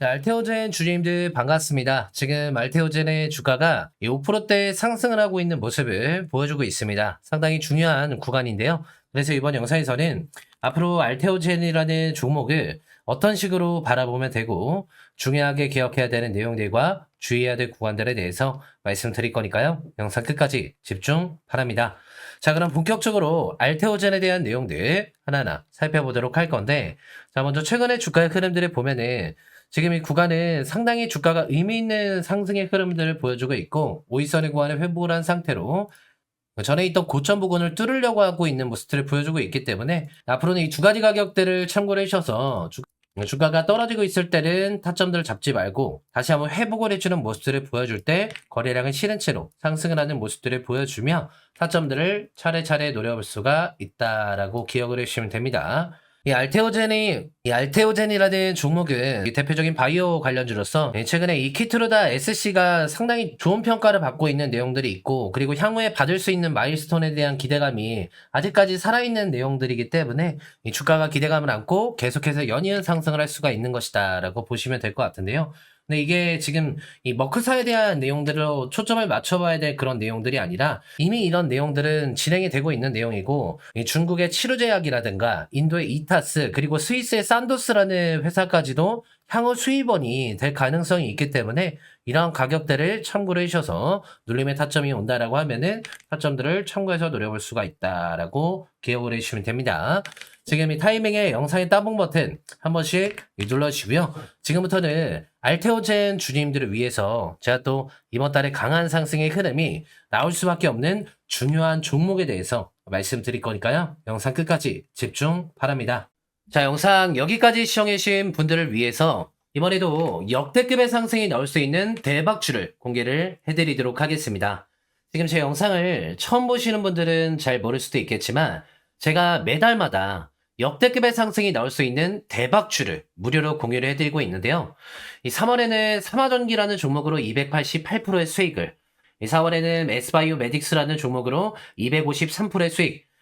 자, 알테오젠 주주님들 반갑습니다. 지금 알테오젠의 주가가 5%대 상승을 하고 있는 모습을 보여주고 있습니다. 상당히 중요한 구간인데요. 그래서 이번 영상에서는 앞으로 알테오젠이라는 종목을 어떤 식으로 바라보면 되고 중요하게 기억해야 되는 내용들과 주의해야 될 구간들에 대해서 말씀드릴 거니까요. 영상 끝까지 집중 바랍니다. 자, 그럼 본격적으로 알테오젠에 대한 내용들 하나하나 살펴보도록 할 건데 자, 먼저 최근의 주가의 흐름들을 보면은 지금 이 구간은 상당히 주가가 의미 있는 상승의 흐름들을 보여주고 있고 5일선의 구간을 회복을 한 상태로 전에 있던 고점 부근을 뚫으려고 하고 있는 모습들을 보여주고 있기 때문에 앞으로는 이 두 가지 가격대를 참고를 주, 주가가 떨어지고 있을 때는 타점들을 잡지 말고 다시 한번 회복을 해주는 모습들을 보여줄 때 거래량은 실은 채로 상승을 하는 모습들을 보여주며 타점들을 차례차례 노려볼 수가 있다라고 기억을 해주시면 됩니다. 이 알테오젠이 이 알테오젠이라는 종목은 이 대표적인 바이오 관련주로서 최근에 이 키트루다 SC가 상당히 좋은 평가를 받고 있는 내용들이 있고 그리고 향후에 받을 수 있는 마일스톤에 대한 기대감이 아직까지 살아있는 내용들이기 때문에 이 주가가 기대감을 안고 계속해서 연이은 상승을 할 수가 있는 것이다라고 보시면 될 것 같은데요. 근데 이게 지금 이 머크사에 대한 내용들로 초점을 맞춰봐야 될 그런 내용들이 아니라 이미 이런 내용들은 진행이 되고 있는 내용이고 이 중국의 치료제약이라든가 인도의 이타스 그리고 스위스의 산도스라는 회사까지도 향후 수입원이 될 가능성이 있기 때문에 이러한 가격대를 참고를 해주셔서 눌림의 타점이 온다라고 하면은 타점들을 참고해서 노려볼 수가 있다라고 기억을 해주시면 됩니다. 지금 이 타이밍에 영상의 따봉 버튼 한 번씩 눌러주시고요. 지금부터는 알테오젠 주님들을 위해서 제가 또 이번 달에 강한 상승의 흐름이 나올 수밖에 없는 중요한 종목에 대해서 말씀드릴 거니까요. 영상 끝까지 집중 바랍니다. 자, 영상 여기까지 시청해주신 분들을 위해서 이번에도 역대급의 상승이 나올 수 있는 대박주를 공개를 해드리도록 하겠습니다. 지금 제 영상을 처음 보시는 분들은 잘 모를 수도 있겠지만 제가 매달마다 역대급의 상승이 나올 수 있는 대박주를 무료로 공유를 해드리고 있는데요. 이 3월에는 삼화전기라는 종목으로 288%의 수익을, 이 4월에는 에스바이오 메딕스라는 종목으로 253%의 수익,